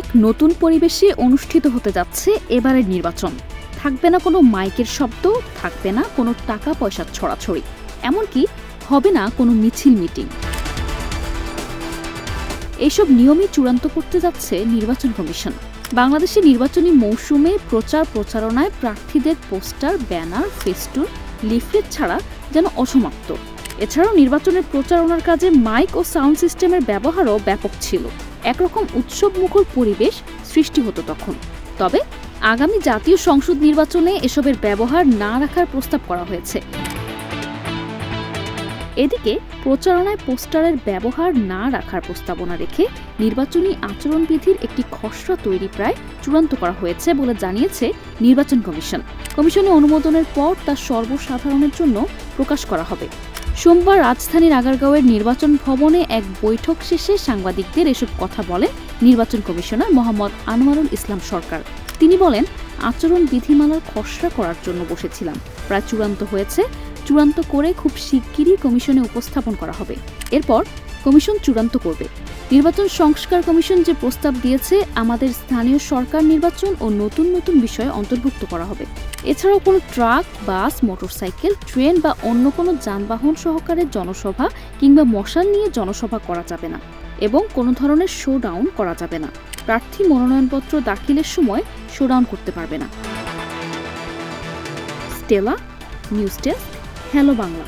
এক নতুন পরিবেশে অনুষ্ঠিত হতে যাচ্ছে এবারের নির্বাচন। থাকবে না কোনো মাইকের শব্দ, থাকবে না কোনো টাকা পয়সার ছড়াছড়ি। এমনকি হবে না কোনো মিছিল মিটিং। এইসব নিয়মই চূড়ান্ত করতে যাচ্ছে নির্বাচন কমিশন। বাংলাদেশে নির্বাচনী মৌসুমে প্রচার প্রচারণায় প্রার্থীদের পোস্টার, ব্যানার, ফেস্টুন, লিফলেট ছাড়া যেন অসমাপ্ত। এছাড়াও নির্বাচনের প্রচারণার কাজে মাইক ও সাউন্ড সিস্টেমের ব্যবহারও ব্যাপক ছিল। একরকম উৎসবমুখর পরিবেশ সৃষ্টি হতো তখন। তবে আগামী জাতীয় সংসদ নির্বাচনে এসবের ব্যবহার না রাখার প্রস্তাব করা হয়েছে। এদিকে প্রচারণায় পোস্টারের ব্যবহার না রাখার প্রস্তাবনা রেখে নির্বাচনী আচরণবিধির একটি খসড়া তৈরি প্রায় চূড়ান্ত করা হয়েছে বলে জানিয়েছে নির্বাচন কমিশন। কমিশনের অনুমোদনের পর তা সর্বসাধারণের জন্য প্রকাশ করা হবে। সোমবার রাজধানীর আগারগাঁওয়ের নির্বাচন ভবনে এক বৈঠক শেষে সাংবাদিকদের এসব কথা বলেন নির্বাচন কমিশনার মোহাম্মদ আনোয়ারুল ইসলাম সরকার। তিনি বলেন, আচরণ বিধিমালার খসড়া করার জন্য বসেছিলাম। প্রায় চূড়ান্ত হয়েছে। চূড়ান্ত করে খুব শিগগিরই কমিশনে উপস্থাপন করা হবে। এরপর কমিশন চূড়ান্ত করবে। নির্বাচন সংস্কার কমিশন যে প্রস্তাব দিয়েছে, আমাদের স্থানীয় সরকার নির্বাচন ও নতুন নতুন বিষয়ে অন্তর্ভুক্ত করা হবে। এছাড়াও কোনো ট্রাক, বাস, মোটরসাইকেল, ট্রেন বা অন্য কোনো যানবাহন সহকারে জনসভা কিংবা মশাল নিয়ে জনসভা করা যাবে না এবং কোনো ধরনের শোডাউন করা যাবে না। প্রার্থী মনোনয়নপত্র দাখিলের সময় শোডাউন করতে পারবে না। Stella, news desk, hello Bangla.